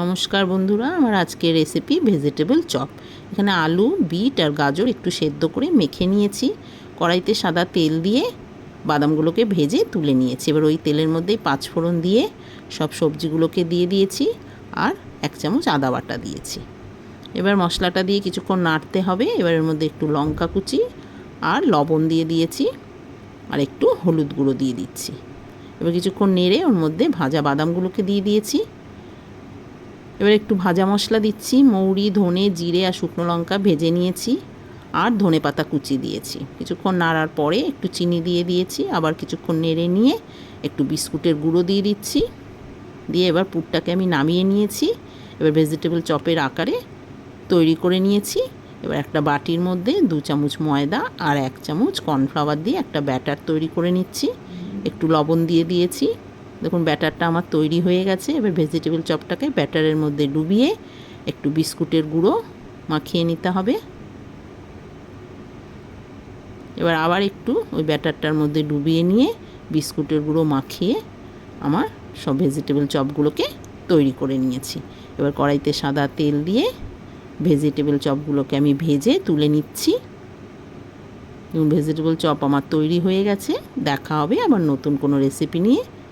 নমস্কার বন্ধুরা, আমার আজকের রেসিপি ভেজিটেবল চপ এখানে আলু, বিট আর গাজর একটু সেদ্ধ করে মেখে নিয়েছি। কড়াইতে সাদা তেল দিয়ে বাদামগুলোকে ভেজে তুলে নিয়েছি। এবার ওই তেলের মধ্যেই পাঁচ ফোড়ন দিয়ে সব সবজিগুলোকে দিয়ে দিয়েছি আর এক চামচ আদা বাটা দিয়েছি। এবার মশলাটা দিয়ে কিছুক্ষণ নাড়তে হবে। এবার এর মধ্যে একটু লঙ্কা কুচি আর লবণ দিয়ে দিয়েছি আর একটু হলুদ গুঁড়ো দিয়ে দিচ্ছি। এবার কিছুক্ষণ নেড়ে ওর মধ্যে ভাজা বাদামগুলোকে দিয়ে দিয়েছি। এবার একটু ভাজা মশলা দিচ্ছি, মৌরি, ধনে, জিরে আর শুকনো লঙ্কা ভেজে নিয়েছি আর ধনে পাতা কুচি দিয়েছি। কিছুক্ষণ নাড়ার পরে একটু চিনি দিয়ে দিয়েছি, আবার কিছুক্ষণ নেড়ে নিয়ে একটু বিস্কুটের গুঁড়ো দিয়ে দিচ্ছি। দিয়ে এবার পুরটাকে আমি নামিয়ে নিয়েছি, এবার ভেজিটেবল চপের আকারে তৈরি করে নিয়েছি। এবার একটা বাটির মধ্যে দু চামচ ময়দা আর এক চামচ কর্নফ্লাওয়ার দিয়ে একটা ব্যাটার তৈরি করে নিচ্ছি। একটু লবণ দিয়ে দিয়েছি। দেখুন, ব্যাটারটা আমার তৈরি হয়ে গেছে। এবার ভেজিটেবল চপটাকে ব্যাটারের মধ্যে ডুবিয়ে একটু বিস্কুটের গুঁড়ো মাখিয়ে নিতে হবে। এবার আবার একটু ওই ব্যাটারটার মধ্যে ডুবিয়ে নিয়ে বিস্কুটের গুঁড়ো মাখিয়ে আমার সব ভেজিটেবল চপগুলোকে তৈরি করে নিয়েছি। এবার কড়াইতে সাদা তেল দিয়ে ভেজিটেবল চপগুলোকে আমি ভেজে তুলে নিচ্ছি। ভেজিটেবল চপ আমার তৈরি হয়ে গেছে। দেখা হবে আবার নতুন কোনো রেসিপি নিয়ে।